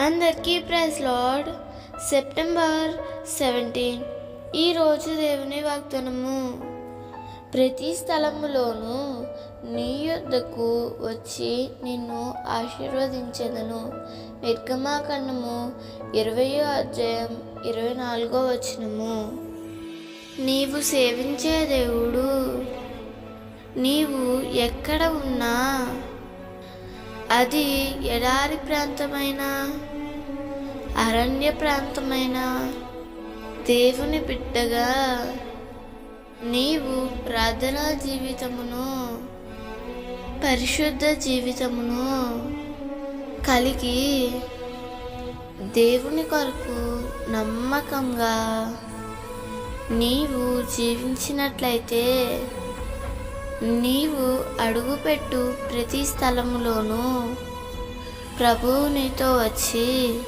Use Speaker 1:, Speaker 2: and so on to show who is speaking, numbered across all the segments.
Speaker 1: అందరికీ praise lord. September seventeen. ఈరోజు దేవుని వాగ్దానము. ప్రతి స్థలములోనూ నీ యొద్దకు వచ్చి నిన్ను ఆశీర్వదించేదను. నిర్గమాకాండము ఇరవయో అధ్యాయం ఇరవై నాలుగో వచనము. నీవు సేవించే దేవుడు. నీవు ఎక్కడ ఉన్నా అది ఎడారి ప్రాంతమైన అరణ్య ప్రాంతమైన దేవుని బిడ్డగా నీవు ప్రార్థనా జీవితమును పరిశుద్ధ జీవితమును కలిగి దేవుని కొరకు నమ్మకంగా నీవు జీవించినట్లయితే నీవు అడుగుపెట్టు ప్రతి స్థలములోనూ ప్రభువు నీతో వచ్చి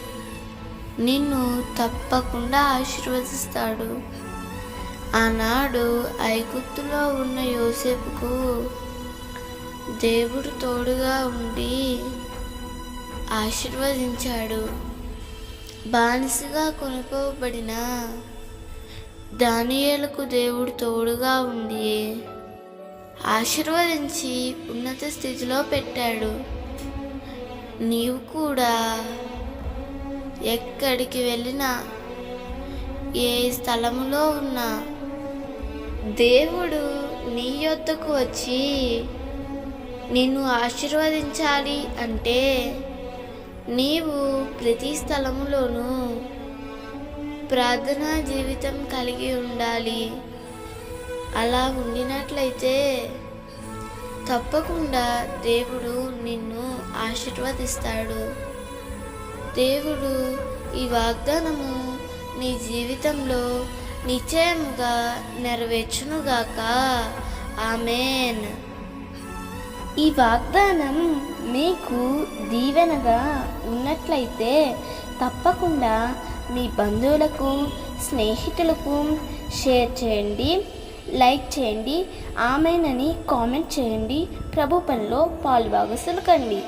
Speaker 1: నిన్ను తప్పకుండా ఆశీర్వదిస్తాడు. ఆనాడు ఐగుప్తులో ఉన్న యోసేపుకు దేవుడు తోడుగా ఉండి ఆశీర్వదించాడు. బానిసగా కొనుకోబడిన దానియేలకు దేవుడు తోడుగా ఉండి ఆశీర్వదించి ఉన్నత స్థితిలో పెట్టాడు. నీవు కూడా ఎక్కడికి వెళ్ళినా ఏ స్థలములో ఉన్నా దేవుడు నీ యొద్దకు వచ్చి నిన్ను ఆశీర్వదించాలి అంటే నీవు ప్రతి స్థలములోనూ ప్రార్థనా జీవితం కలిగి ఉండాలి. అలా ఉండినట్లయితే తప్పకుండా దేవుడు నిన్ను ఆశీర్వదిస్తాడు. దేవుడు ఈ వాగ్దానము నీ జీవితంలో నిశ్చయముగా నెరవేర్చునుగాక. ఆమెన్.
Speaker 2: ఈ వాగ్దానం మీకు దీవెనగా ఉన్నట్లయితే తప్పకుండా మీ బంధువులకు స్నేహితులకు షేర్ చేయండి. లైక్ చేయండి ఆమెనని కామెంట్ చేయండి ప్రభు పనిలో పాలుభాగస్తులు కండి